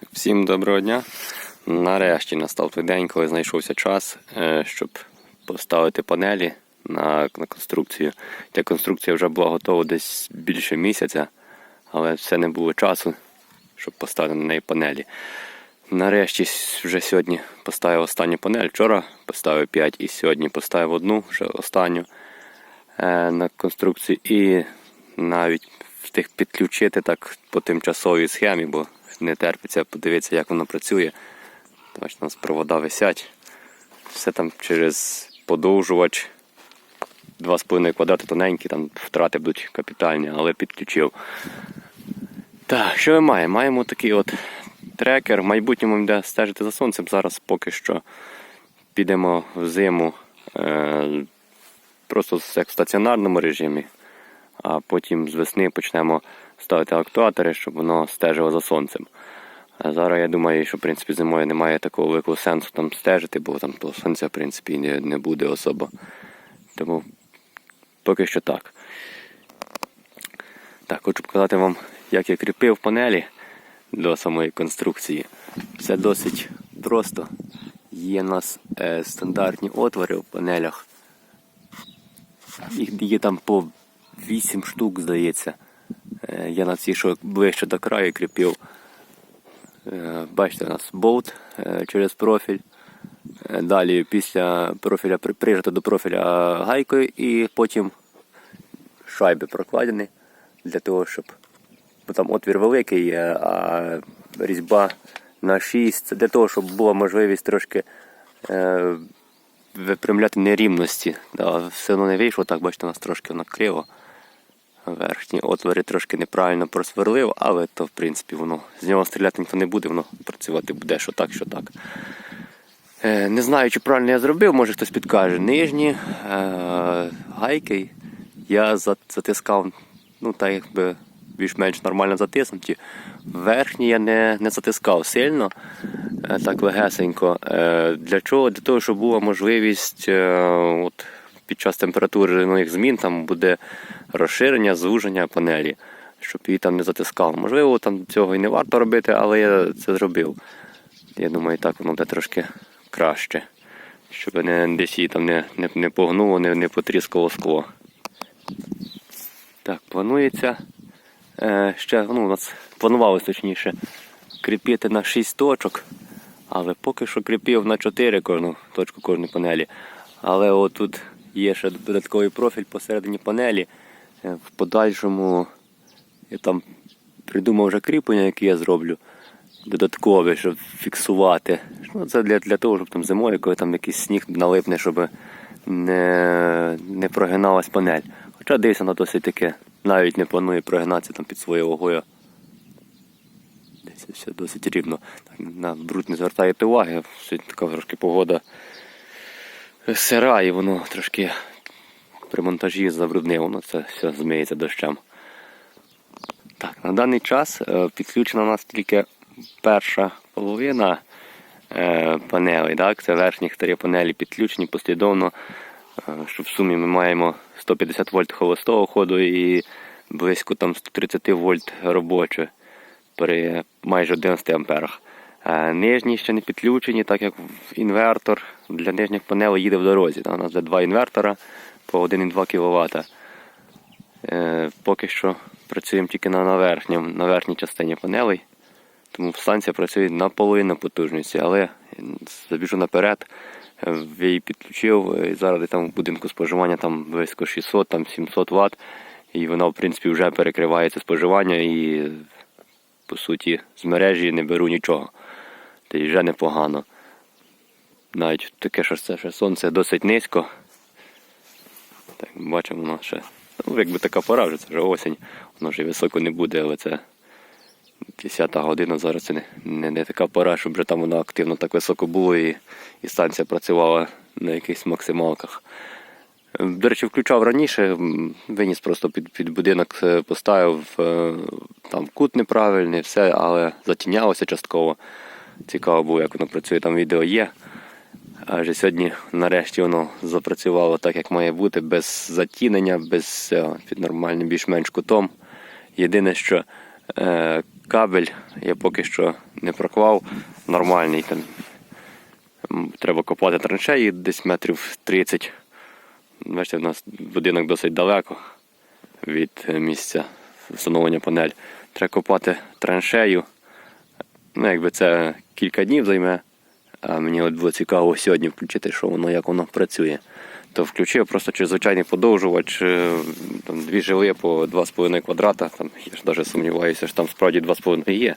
Так, всім доброго дня. Нарешті настав той день, коли знайшовся час, е, щоб поставити панелі на, на конструкцію. Ця конструкція вже була готова десь більше місяця, але все не було часу, щоб поставити на неї панелі. Нарешті вже сьогодні поставив останню панель. Вчора поставив 5 і сьогодні поставив одну, вже останню е, на конструкцію. І навіть встиг підключити так по тимчасовій схемі, бо не терпиться подивитися, як воно працює. Бачите, у нас провода висять. Все там через подовжувач. 2,5 квадрати тоненькі, там втрати будуть капітальні, але підключив. Так, що ми маємо? Маємо такий от трекер. В майбутньому йде стежити за сонцем. Зараз поки що підемо в зиму е, просто як в стаціонарному режимі, а потім з весни почнемо ставити актуатори, щоб воно стежило за сонцем. А зараз я думаю, що в принципі зимою немає такого великого сенсу там стежити, бо там того сонця в принципі не, не буде особо. Тому поки що так. Так, хочу показати вам, як я кріпив панелі до самої конструкції. Все досить просто. Є у нас е, стандартні отвори в панелях. Їх є там по 8 штук, здається. Е, я на цій, що ближче до краю кріпив. Е, Бачите, у нас болт е, через профіль. Далі після профіля при- прижато до профіля гайкою і потім шайби прокладені для того, щоб. Бо там отвір великий, а різьба на 6. Це для того, щоб була можливість трошки випрямляти нерівності. Все одно не вийшло, так бачите, у нас трошки воно криво. Верхні отвори трошки неправильно просверлив, але то в принципі воно з нього стріляти ніхто не буде, воно працювати буде що так, що так. Е, не знаю, чи правильно я зробив, може хтось підкаже. Нижні е, гайки я затискав, ну так якби більш-менш нормально затиснуті. Верхні я не, не затискав сильно, е, так легесенько. Для чого? Для того, щоб була можливість от, під час температурних змін там буде розширення, звуження панелі, щоб її там не затискало. Можливо, там цього і не варто робити, але я це зробив. Я думаю, так воно буде трошки краще. Щоб не, десь її там не, не, не погнуло, не, не потріскало скло. Так, планується е, ще, ну, у нас планувалось точніше, кріпити на 6 точок, але поки що кріпив на 4 кожну точку кожної панелі. Але отут є ще додатковий профіль посередині панелі. Е, В подальшому я там придумав вже кріплення, яке я зроблю. Додаткове, щоб фіксувати. Ну, це для, для того, щоб там зимою, коли там якийсь сніг налипне, щоб не, не прогиналась панель. Хоча десь вона досить таки навіть не планує прогинатися там під своєю вагою. Десь все досить рівно. На бруд не звертаєте уваги, сьогодні така трошки погода сира, і воно трошки при монтажі забруднило, це все зміється дощем. Так, на даний час е, підключена у нас тільки перша половина е, панелей. Так? Це верхні три панелі підключені послідовно, е, що в сумі ми маємо 150 вольт холостого ходу і близько там 130 вольт робоче при майже 11 амперах. Е, Нижні ще не підключені, так як інвертор для нижніх панелей їде в дорозі. У нас вже два інвертора по 1,2 кВт. Е, Поки що працюємо тільки на, верхньому, на верхній частині панелей. Тому станція працює на половину потужності, але забіжу наперед, е, я її підключив, і зараз там в будинку споживання там близько 600 там 700 Вт. І вона, в принципі, вже перекриває це споживання і, по суті, з мережі не беру нічого. Та й вже непогано. Навіть таке, що це ще сонце досить низько. Так, бачимо, воно ще. Ну, якби така пора вже, це вже осінь, воно вже високо не буде, але це 10 година зараз це не, не, не така пора, щоб вже там воно активно так високо було і, і станція працювала на якихось максималках. До речі, включав раніше, виніс просто під, під будинок, е, поставив е, там кут неправильний, все, але затінялося частково. Цікаво було, як воно працює, там відео є. Адже сьогодні нарешті воно запрацювало так, як має бути, без затінення, без е, під нормальним більш-менш кутом. Єдине, що е, кабель я поки що не проклав. Нормальний там. Треба копати траншеї десь метрів 30. Бачите, в нас будинок досить далеко від е, місця встановлення панель. Треба копати траншею. Ну, якби це кілька днів займе. А мені от було цікаво сьогодні включити, що воно, як воно працює. То включив просто чи звичайний подовжувач, там дві жили по 2,5 квадрата. Там, я ж навіть сумніваюся, що там справді 2,5 є.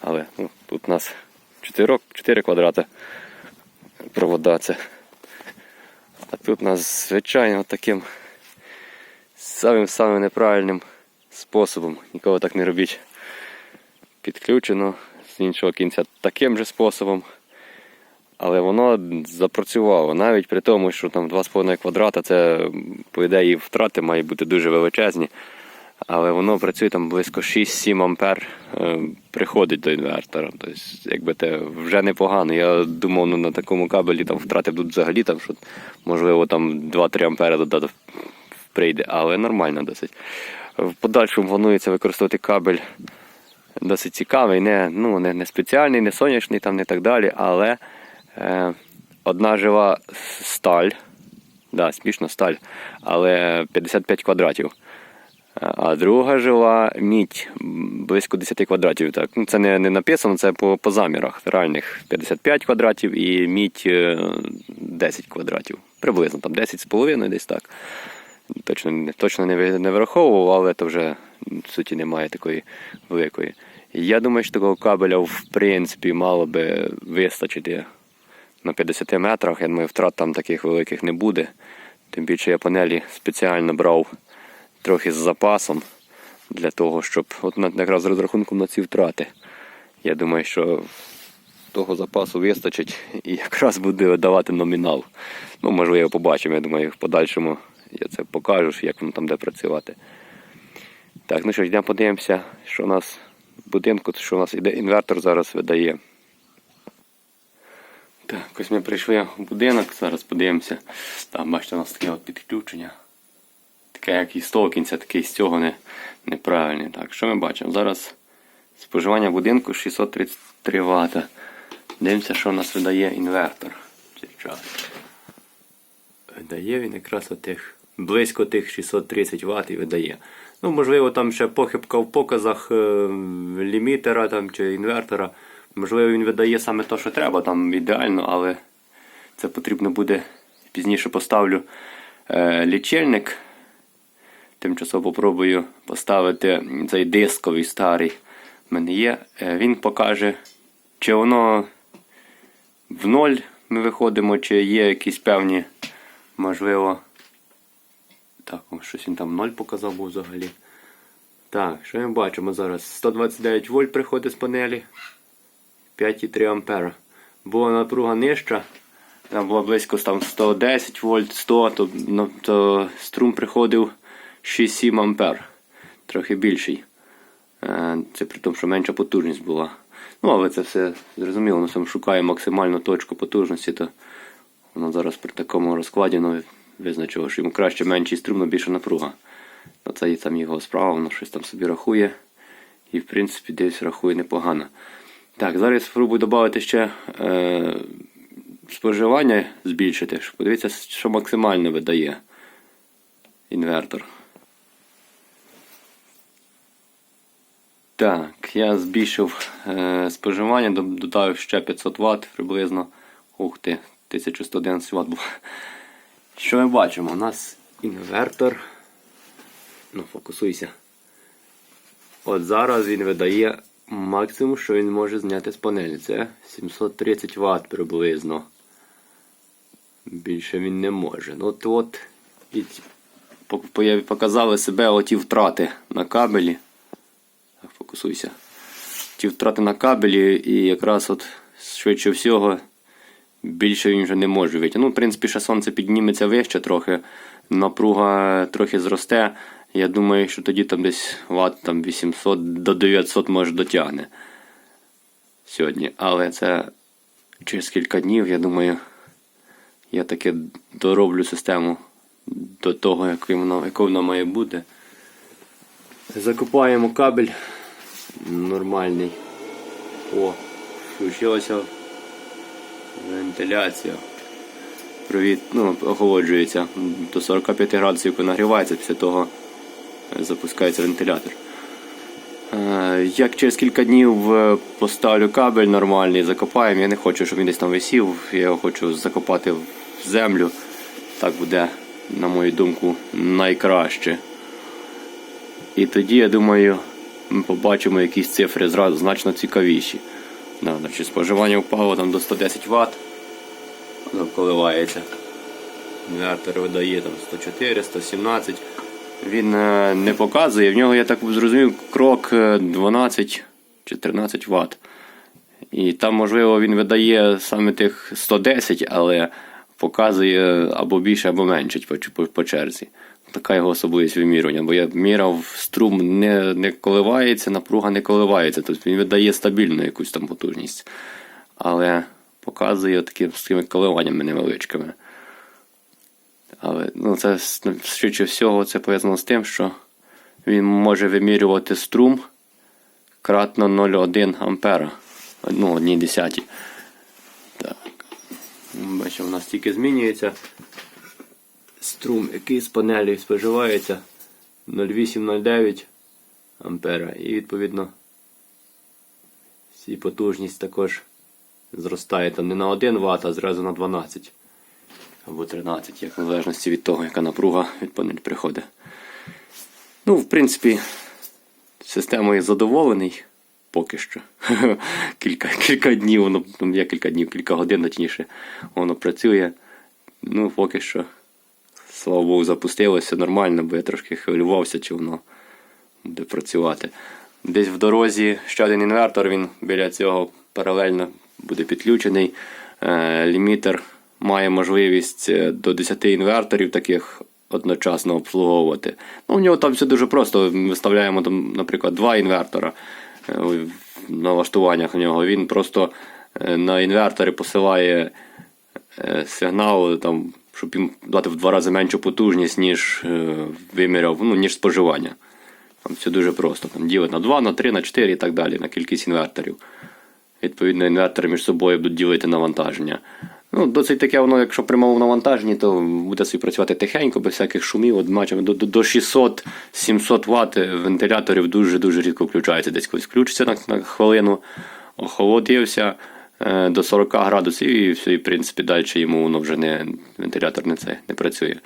Але ну, тут у нас 4, 4 квадрата провода це. А тут у нас звичайно таким самим самим неправильним способом. Ніколи так не робіть. Підключено з іншого кінця таким же способом. Але воно запрацювало навіть при тому, що там 2,5 квадрата, це, по ідеї, втрати мають бути дуже величезні. Але воно працює там близько 6-7 ампер е, приходить до інвертора. Тобто, якби те вже непогано. Я думав, ну на такому кабелі там втрати будуть взагалі, там, що можливо там 2-3 ампери додати прийде, але нормально досить. В подальшому планується використовувати кабель досить цікавий, не, ну, не, не спеціальний, не сонячний, там, не так далі, але е, одна жива сталь, да, смішно сталь, але 55 квадратів. А друга жила мідь близько 10 квадратів. Так. Ну, це не, не написано, це по, по замірах. Реальних 55 квадратів і мідь е, 10 квадратів. Приблизно там 10,5 десь так. Точно, точно не, не враховував, але то вже в суті немає такої великої. Я думаю, що такого кабеля в принципі мало би вистачити на 50 метрах. Я думаю, втрат там таких великих не буде. Тим більше я панелі спеціально брав трохи з запасом для того, щоб от якраз з розрахунком на ці втрати. Я думаю, що того запасу вистачить і якраз буде давати номінал. Ну, можливо, побачимо. Я думаю, в подальшому я це покажу, як воно там де працювати. Так, ну що йдемо подивимося, що у нас в будинку, що у нас іде інвертор зараз видає. Так, ось ми прийшли в будинок, зараз подивимося. Там, бачите, у нас таке от підключення. Таке, як і того такий з цього не, неправильний. Так, що ми бачимо? Зараз споживання будинку 633 Вт. Дивимося, що у нас видає інвертор. Видає він якраз отих, близько тих 630 Вт і видає. Ну, можливо, там ще похибка в показах е, лімітера там, чи інвертора. Можливо, він видає саме те, що треба, там ідеально, але це потрібно буде пізніше поставлю е, лічильник. Тимчасово попробую поставити цей дисковий старий. В мене є. Е, Він покаже, чи воно в ноль ми виходимо, чи є якісь певні, можливо. Так, щось він там 0 показав був взагалі. Так, що ми бачимо зараз? 129 вольт приходить з панелі. 5,3 ампера. Була напруга нижча. Там було близько там 110 вольт, 100, то, ну, то струм приходив 6-7 ампер. Трохи більший. Е, Це при тому, що менша потужність була. Ну, але це все зрозуміло, воно сам шукає максимальну точку потужності, то воно зараз при такому розкладі ну, визначило, що йому краще менший струм, але більша напруга. Це і там його справа, воно щось там собі рахує. І в принципі десь рахує непогано. Так, зараз спробую додати ще е, споживання збільшити. Подивіться, що максимально видає інвертор. Так, я збільшив е, споживання, додав ще 500 Вт приблизно. Ух ти, 1111 Вт було. Що ми бачимо? У нас інвертор. Ну, фокусуйся. От зараз він видає максимум, що він може зняти з панелі. Це 730 Вт приблизно. Більше він не може. Ну от от і показали себе оті втрати на кабелі. Так, фокусуйся. Ті втрати на кабелі і якраз от швидше всього більше він вже не може вийти. Ну, в принципі, ще сонце підніметься вище трохи, напруга трохи зросте. Я думаю, що тоді там десь ват там 800 до 900 може дотягне сьогодні. Але це через кілька днів, я думаю, я таки дороблю систему до того, як воно, якою вона має бути. Закупаємо кабель нормальний. О, включилася вентиляція. Привіт, ну, охолоджується до 45 градусів, коли нагрівається, після того е, запускається вентилятор. Е, Як через кілька днів е, поставлю кабель нормальний, закопаємо. Я не хочу, щоб він десь там висів. Я його хочу закопати в землю. Так буде, на мою думку, найкраще. І тоді, я думаю, ми побачимо якісь цифри зразу значно цікавіші. Да, значить, споживання впало там до 110 Вт. Воно коливається. Інвертор видає там 104, 117. Він е, не показує, в нього, я так зрозумів, крок е, 12 чи 13 Вт. І там, можливо, він видає саме тих 110, але показує або більше, або менше по, по, по черзі. Така його особливість вимірювання. Бо я міряв, струм не, не коливається, напруга не коливається. Тобто він видає стабільну якусь там потужність. Але показує таким, з такими коливаннями невеличкими. Але ну, це швидше всього це пов'язано з тим, що він може вимірювати струм кратно 0,1 ампера. Ну, одній десятій. Так. Бачимо, у нас тільки змінюється. Струм, який з панелі споживається 0,8-0,9 ампера. І відповідно всі потужність також зростає там не на 1 Вт, а зразу на 12 або 13, як в залежності від того, яка напруга від панель приходить. Ну, в принципі, системою задоволений поки що. кілька, кілька днів, воно, я кілька днів, кілька годин точніше, воно працює. Ну, поки що, слава Богу, запустилося нормально, бо я трошки хвилювався, чи воно буде працювати. Десь в дорозі ще один інвертор, він біля цього паралельно буде підключений. Е, лімітер має можливість е, до 10 інверторів таких одночасно обслуговувати. Ну, У нього там все дуже просто. Виставляємо, наприклад, два інвертора е, в налаштуваннях у нього. Він просто на інвертори посилає сигнал, там, щоб їм дати в два рази меншу потужність, ніж е, виміряв, ну, ніж споживання. Там все дуже просто. Там ділить на 2, на 3, на 4 і так далі, на кількість інверторів. Відповідно, інвертори між собою будуть ділити навантаження. Ну, досить таке воно, якщо малому навантаженні, то буде собі працювати тихенько, без всяких шумів. От бачимо, до, до 600-700 Вт вентиляторів дуже-дуже рідко включається. Десь колись включиться на, на хвилину, охолодився до 40 градусів і все, і в принципі далі йому воно вже не вентилятор не, це, не працює.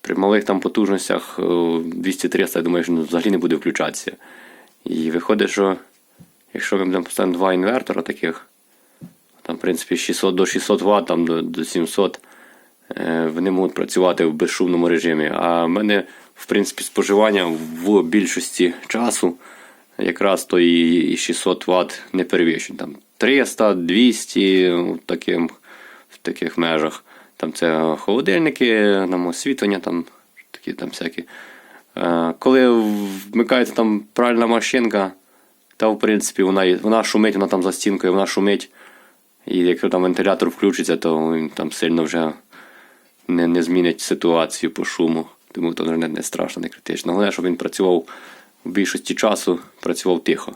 При малих там потужностях е, 200-300, я думаю, що взагалі не буде включатися. І виходить, що якщо ми будемо поставити два інвертора таких, там, в принципі, 600 до 600 Вт, там, до, до 700, е, вони можуть працювати в безшумному режимі. А в мене, в принципі, споживання в більшості часу якраз то і, і 600 Вт не перевищують. Там 300, 200 в, таким, в таких межах. Там це холодильники, там освітлення, там такі там всякі. Е, Коли вмикається там пральна машинка, та в принципі вона, вона шумить, вона там за стінкою, вона шумить. І якщо там вентилятор включиться, то він там сильно вже не, не змінить ситуацію по шуму. Тому то не, не страшно, не критично. Головне, щоб він працював в більшості часу, працював тихо.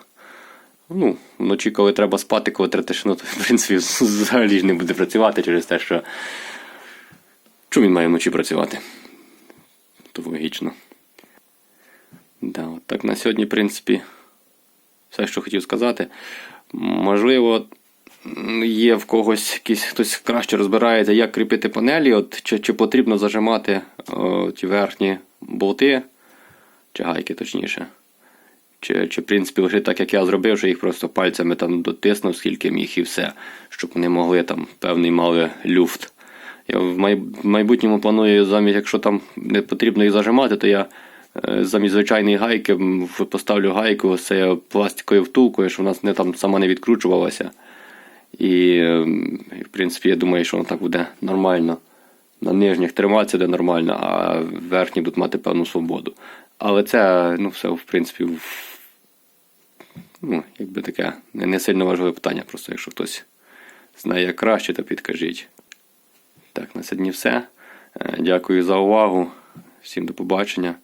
Ну, вночі, коли треба спати, коли треба тишину, то в принципі взагалі ж не буде працювати через те, що. Чому він має вночі працювати? То логічно. Да, от так на сьогодні, в принципі, все, що хотів сказати. Можливо, є в когось якийсь хтось краще розбирається, як кріпити панелі, от, чи, чи потрібно зажимати о, ті верхні болти, чи гайки точніше. Чи, чи, в принципі, лише так, як я зробив, що їх просто пальцями там дотиснув, скільки міг і все, щоб вони могли там певний мали люфт. Я в майбутньому планую замість, якщо там не потрібно їх зажимати, то я е, замість звичайної гайки поставлю гайку з цією пластиковою втулкою, щоб вона не там сама не відкручувалася. Ем, і, в принципі, я думаю, що воно так буде нормально. На нижніх триматися буде нормально, а верхні будуть мати певну свободу. Але це, ну, все, в принципі, в- ну, якби таке не, сильно важливе питання. Просто якщо хтось знає як краще, то підкажіть. Так, на сьогодні все. Е, Дякую за увагу. Всім до побачення.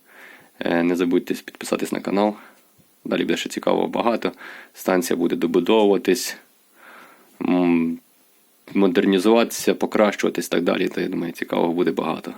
Е, Не забудьте підписатись на канал. Далі буде ще цікаво багато. Станція буде добудовуватись, модернізуватися, покращуватись і так далі. То я думаю, цікавого буде багато.